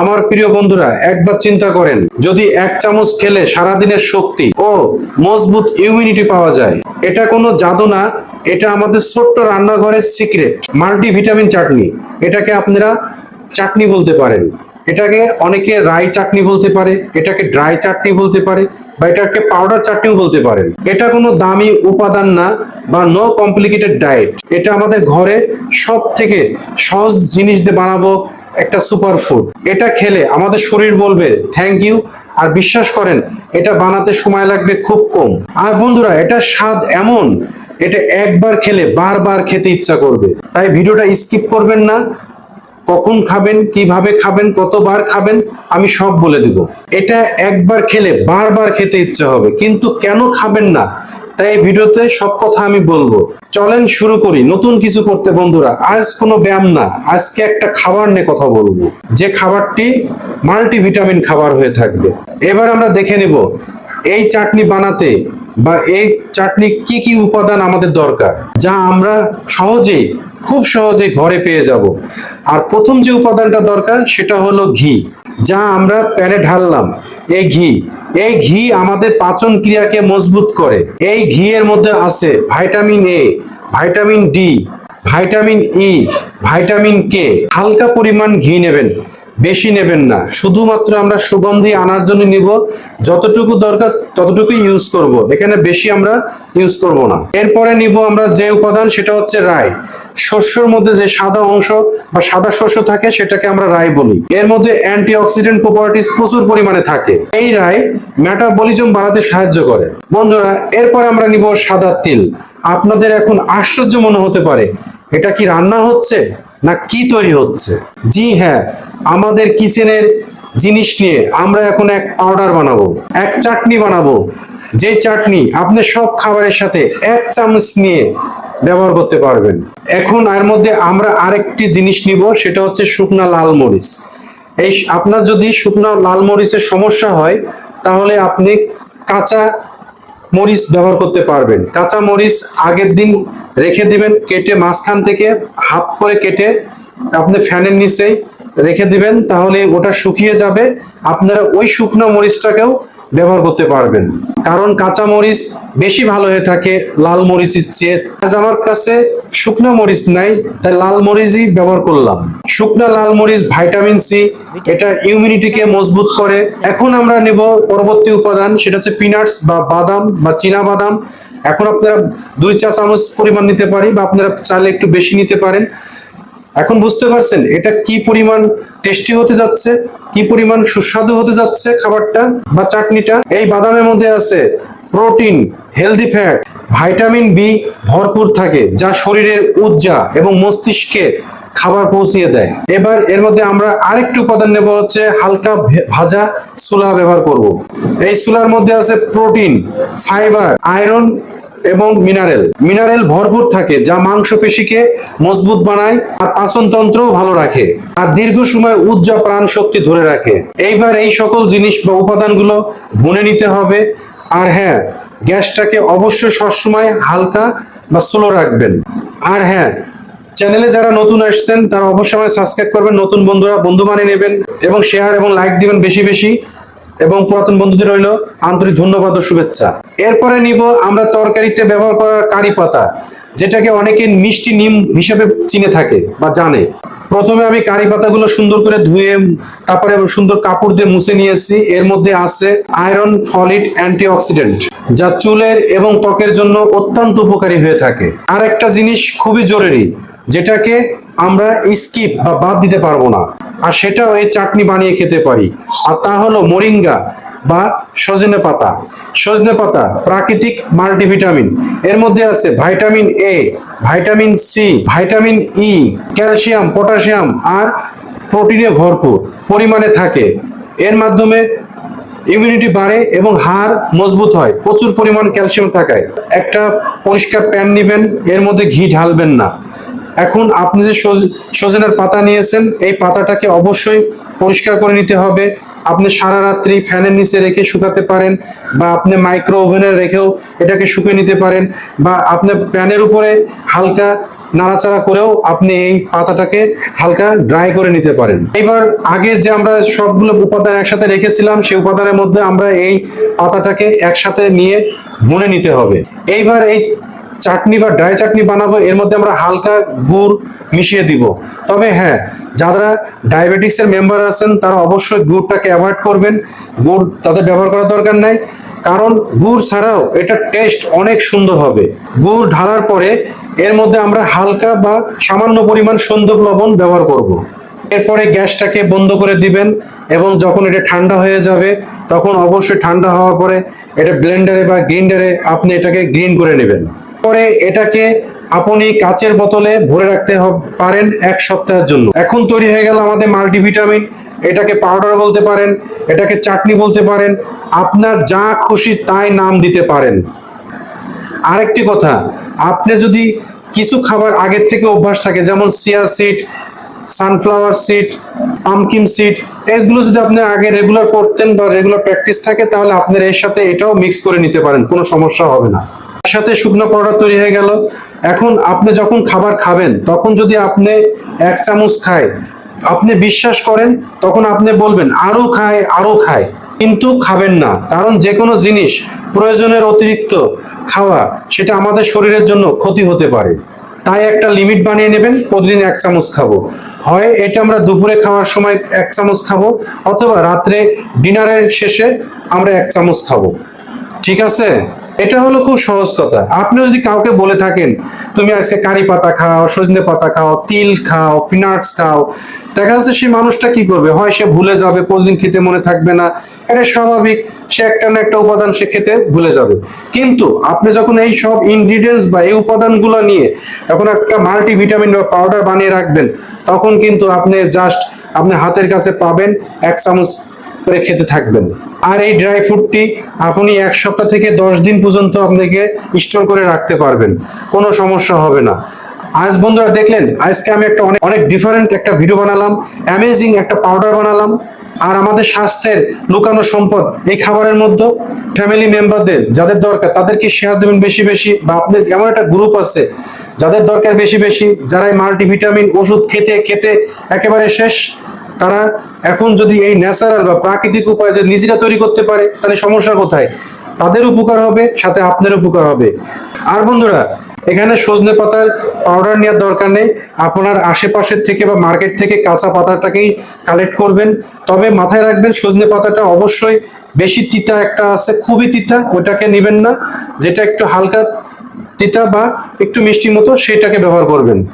আমার প্রিয় বন্ধুরা, একবার চিন্তা করেন, যদি এক চামচ খেলে সারাদিনের শক্তি ও মজবুত ইমিউনিটি পাওয়া যায়, এটা কোনো জাদু না, এটা আমাদের ছোট্ট রান্নাঘরের সিক্রেট মাল্টিভিটামিন চাটনি। এটাকে আপনারা চাটনি বলতে পারেন। এটাকে অনেকে রাই চাটনি বলতে পারে, এটাকে ড্রাই চাটনি বলতে পারে, বা এটাকে পাউডার চাটনিও বলতে পারেন। এটা কোনো দামি উপাদান না, বা নো কমপ্লিকেটেড ডায়েট এটা আমাদের ঘরে সব থেকে সহজ জিনিস দিয়ে বানাবো একটা সুপার ফুড এটা খেলে আমাদের শরীর বলবে থ্যাংক ইউ আর বিশ্বাস করেন, এটা বানাতে সময় লাগবে খুব কম। আর বন্ধুরা এটা স্বাদ এমন, এটা একবার খেলে বারবার খেতে ইচ্ছা করবে। তাই ভিডিওটা স্কিপ করবেন না। কখন খাবেন, কীভাবে খাবেন, কতবার খাবেন, আমি সব বলে দিব। এটা একবার খেলে বারবার খেতে ইচ্ছে হবে, কিন্তু কেন খাবেন না? তাই এই ভিডিওতে সব কথা আমি বলব। চলেন শুরু করি। নতুন কিছু করতে বন্ধুরা, আজ কোনো ব্যায়াম না। আজকে একটা খাবার নিয়ে কথা বলব। যে খাবারটি মাল্টিভিটামিন খাবার হয়ে থাকবে। এবার আমরা দেখে নিব, এই চাটনি বানাতে বা এই চাটনি কি কি উপাদান আমাদের দরকার, যা আমরা সহজেই, খুব সহজেই ঘরে পেয়ে যাব। আর প্রথম যে উপাদানটা দরকার, সেটা হলো ঘি। যা আমরা প্যানে ঢাললাম। এই ঘি। এই ঘি আমাদের পাচন ক্রিয়াকে মজবুত করে। এই ঘি এর মধ্যে আছে vitamin A, vitamin D, vitamin E, vitamin K. হালকা পরিমাণ ঘি নেবেন, বেশি নেবেন না। শুধুমাত্র আমরা সুগন্ধি আনার জন্য নিব। যতটুকু দরকার ততটুকু ইউজ করব। এখানে বেশি আমরা ইউজ করব না। এরপরে নিব আমরা যে উপাদান, সেটা হচ্ছে রাই। শস্যর মধ্যে যে সাদা অংশ বা সাদা শস্য থাকে, সেটাকে আমরা রাই বলি। এর মধ্যে অ্যান্টি অক্সিডেন্ট প্রপার্টিস প্রচুর পরিমাণে থাকে। এই রায় মেটাবলিজম বাড়াতে সাহায্য করে। বন্ধুরা, এরপরে আমরা নিব সাদা তিল। আপনাদের এখন আশ্চর্য মনে হতে পারে, এটা কি রান্না হচ্ছে না কি তৈরি হচ্ছে? জি হ্যাঁ আমাদের কিচেনের জিনিস নিয়ে আমরা এখন এক পাউডার বানাবো, এক চাটনি বানাবো। যে চাটনি আপনি সব খাবারের সাথে এক চামচ নিয়ে ব্যবহার করতে পারবেন। এখন এর মধ্যে আমরা আরেকটি জিনিস নিব, সেটা হচ্ছে শুকনা লাল মরিচ। এই আপনার যদি শুকনা লাল মরিচের সমস্যা হয়, তাহলে আপনি কাঁচা মরিচ ব্যবহার করতে পারবেন। কাঁচা মরিচ আগের দিন রেখে দিবেন, কেটে মাঝখান থেকে হাফ করে কেটে আপনি ফ্যানের নিচেই রেখে দিবেন, তাহলে ওটা শুকিয়ে যাবে। আপনারা ওই শুকনো মরিচটাকেও ব্যবহার করতে পারবেন। কারণ কাঁচা মরিচ বেশি ভালো হয়ে থাকে লাল মরিচের চেয়ে। আজ আমার কাছে শুকনো মরিচ নাই, তাই লাল মরিচই ব্যবহার করলাম। শুকনা লাল মরিচ ভাইটামিন সি, এটা ইমিউনিটিকে মজবুত করে। এখন আমরা নেব পরবর্তী উপাদান, সেটা হচ্ছে পিনাটস বা বাদাম বা চীনা বাদাম। এখন আপনারা দুই চা চামচ পরিমাণ নিতে পারি বা আপনারা চাইলে একটু বেশি নিতে পারেন। এখন বুঝতে পারছেন, এটা কি পরিমাণ টেস্টি হতে যাচ্ছে, কি পরিমাণ সুস্বাদু হতে যাচ্ছে খাবারটা বা চাটনিটা? এই বাদামের মধ্যে আছে protein healthy fat vitamin B ভরপুর থাকে, যা শরীরের উর্জা এবং মস্তিষ্কে খাবার পৌঁছিয়ে দেয়। এবার এর মধ্যে আমরা আরেকটি উপাদান নেব হচ্ছে হালকা ভাজা সুলা ব্যবহার করব। এই সুলার মধ্যে আছে প্রোটিন ফাইবার আয়রন এবং মিনারেল মিনারেল ভরপুর থাকে, যা মাংসপেশিকে মজবুত বানায় আর পাচনতন্ত্রও ভালো রাখে। আর দীর্ঘ সময় উজ্জ্বল প্রাণ শক্তি ধরে রাখে। এইবার এই সকল জিনিস বা উপাদানগুলো বুনে নিতে হবে। আর হ্যাঁ গ্যাসটাকে অবশ্যই সবসময় হালকা বা স্লো রাখবেন। আর হ্যাঁ চ্যানেলে যারা নতুন আসছেন, তারা অবশ্যই সাবস্ক্রাইব করবেন। নতুন বন্ধুরা, বন্ধু মানে নেবেন এবং শেয়ার এবং লাইক দিবেন বেশি বেশি। এবং পুরাতন বন্ধুদের রইল আন্তরিক ধন্যবাদ ও শুভেচ্ছা। এরপরে নিব আমরা তরকারিতে ব্যবহার করা কারি পাতা, যেটাকে অনেকে মিষ্টি নিম হিসেবে চিনে থাকে বা জানে। প্রথমে আমি কারি পাতাগুলো সুন্দর করে ধুয়ে, তারপরে সুন্দর কাপড় দিয়ে মুছে নিয়েছি। এর মধ্যে আছে আয়রন ফলিট অ্যান্টিঅক্সিডেন্ট, যা চুলের এবং ত্বকের জন্য অত্যন্ত উপকারী হয়ে থাকে। আর একটা জিনিস খুবই জরুরি, যেটাকে আমরা স্কিপ বা বাদ দিতে পারব না। আর সেটাও এই চাটনি বানিয়ে খেতে পারি। আর তা হলো মোরিঙ্গা বা সজনে পাতা। সজনে পাতা প্রাকৃতিক মাল্টিভিটামিন। এর মধ্যে আছে vitamin A vitamin C vitamin E calcium, potassium আর প্রোটিনে ভরপুর পরিমাণে থাকে। এর মাধ্যমে ইমিউনিটি বাড়ে এবং হাড় মজবুত হয়। প্রচুর পরিমাণ ক্যালসিয়াম থাকায়। একটা পরিষ্কার প্যান নেবেন, এর মধ্যে ঘি ঢালবেন না। এখন আপনি যে সজ- সজনের পাতা নিয়েছেন, এই পাতাটাকে অবশ্যই পরিষ্কার করে নিতে হবে। আপনি সারা রাত্রি ফ্যানের নিচে রেখে শুকাতে পারেন বা আপনি মাইক্রো ওভেনে রেখেও এটাকে শুকিয়ে নিতে পারেন বা আপনি প্যানের উপরে হালকা নাড়াচাড়া করেও আপনি এই পাতাটাকে হালকা ড্রাই করে নিতে পারেন। এবার আগে যে আমরা সবগুলো উপাদান একসাথে রেখেছিলাম সেই উপাদানের মধ্যে আমরা এই পাতাটাকে একসাথে নিয়ে ভুনে নিতে হবে। এইবার এই চাটনি বা ড্রাই চাটনি বানাবো, এর মধ্যে আমরা হালকা গুড় মিশিয়ে দিব। তবে হ্যাঁ যারা ডায়াবেটিক্স এর মেম্বার আছেন, তারা অবশ্যই গুড়টাকে অ্যাভয়েড করবেন। গুড় তাদের ব্যবহার করার দরকার নাই। কারণ গুড় ছাড়াও এটা টেস্ট অনেক সুন্দর হবে। গুড় ঢালার পরে এর মধ্যে আমরা হালকা বা সামান্য পরিমাণ সন্দক লবণ ব্যবহার করব। এরপরে গ্যাসটাকে বন্ধ করে দিবেন এবং যখন এটা ঠান্ডা হয়ে যাবে, তখন অবশ্যই ঠান্ডা হওয়ার পরে এটা ব্লেন্ডারে বা গ্রিন্ডারে আপনি এটাকে গ্রিন করে নেবেন। পরে এটাকে আপনি কাচের বোতলে ভরে রাখতে পারেন এক সপ্তাহের জন্য। এখন তৈরি হয়ে গেল আমাদের মাল্টিভিটামিন। এটাকে পাউডার বলতে পারেন, এটাকে চাটনি বলতে পারেন, আপনার যা খুশি তাই নাম দিতে পারেন। আরেকটি কথা, আপনি যদি কিছু খাবার আগের থেকে অভ্যাস থাকে, যেমন chia seed, sunflower seed, pumpkin seed, এগুলো যদি আপনি আগে রেগুলার করতেন বা রেগুলার প্র্যাকটিস থাকে, তাহলে আপনার এর সাথে এটাও মিক্স করে নিতে পারেন, কোনো সমস্যা হবে না। সাথে শুকনো পাউডার তৈরি হয়ে গেল। এখন আপনি যখন খাবার খাবেন, তখন যদি আপনি এক চামচ খায়, আপনি বিশ্বাস করেন, তখন আপনি বলবেন, আরও খায় আরও খায়। কিন্তু খাবেন না, কারণ যে কোনো জিনিস প্রয়োজনের অতিরিক্ত খাওয়া, সেটা আমাদের শরীরের জন্য ক্ষতি হতে পারে। তাই একটা লিমিট বানিয়ে নেবেন, প্রতিদিন এক চামচ খাব। হয় এটা আমরা দুপুরে খাওয়ার সময় এক চামচ খাব, অথবা রাত্রে ডিনারের শেষে আমরা এক চামচ খাব। ঠিক আছে? এটা হলো খুব সহজ কথা। আপনি যদি কাউকে বলে থাকেন, তুমি আজকে কারি পাতা খাও, সজনে পাতা খাও, তিল খাও পিনাটস খাও, দেখা যাচ্ছে সেই মানুষটা কি করবে? হয় সে ভুলে যাবে প্রতিদিন খেতে মনে থাকবে না। এটা স্বাভাবিক, সে একটা না একটা উপাদান সে খেতে ভুলে যাবে। কিন্তু আপনি যখন এই সব ইনগ্রিডিয়েন্টস বা এই উপাদানগুলো নিয়ে যখন একটা মাল্টিভিটামিন বা পাউডার বানিয়ে রাখবেন, তখন কিন্তু আপনি জাস্ট আপনি হাতের কাছে পাবেন এক চামচ করে খেতে থাকবেন। আর এই ড্রাই ফ্রুটটি আপনি এক সপ্তাহ থেকে দশ দিন পর্যন্ত আপনাকে স্টোর করে রাখতে পারবেন। কোনো সমস্যা হবে না। আজ বন্ধুরা দেখলেন, আজকে আমি একটা অনেক অনেক ডিফারেন্ট একটা ভিডিও বানালাম অ্যামেজিং একটা পাউডার বানালাম, আর আমাদের স্বাস্থ্যের লুকানো সম্পদ এই খাবারের মধ্যে ফ্যামিলি মেম্বারদের যাদের দরকার তাদেরকে শেয়ার দেবেন বেশি বেশি, বা আপনি এমন একটা গ্রুপ আছে যাদের দরকার বেশি বেশি, যারা এই মাল্টিভিটামিন ওষুধ খেতে খেতে একেবারে শেষ তারা এখন যদি এই ন্যাচারাল বা প্রাকৃতিক উপায়ে যদি নিজেরা তৈরি করতে পারে, তাহলে সমস্যা কোথায়? তাদের উপকার হবে, সাথে আপনার উপকার হবে। আর বন্ধুরা, এখানে সজনে পাতার পাউডার নেওয়ার দরকার নেই। আপনার আশেপাশের থেকে বা মার্কেট থেকে কাঁচা পাতাটাকেই কালেক্ট করবেন। তবে মাথায় রাখবেন, সজনে পাতাটা অবশ্যই বেশি তিতা একটা আছে, খুবই তিতা ওটাকে নেবেন না। যেটা একটু হালকা তিতা বা একটু মিষ্টি মতো, সেটাকে ব্যবহার করবেন।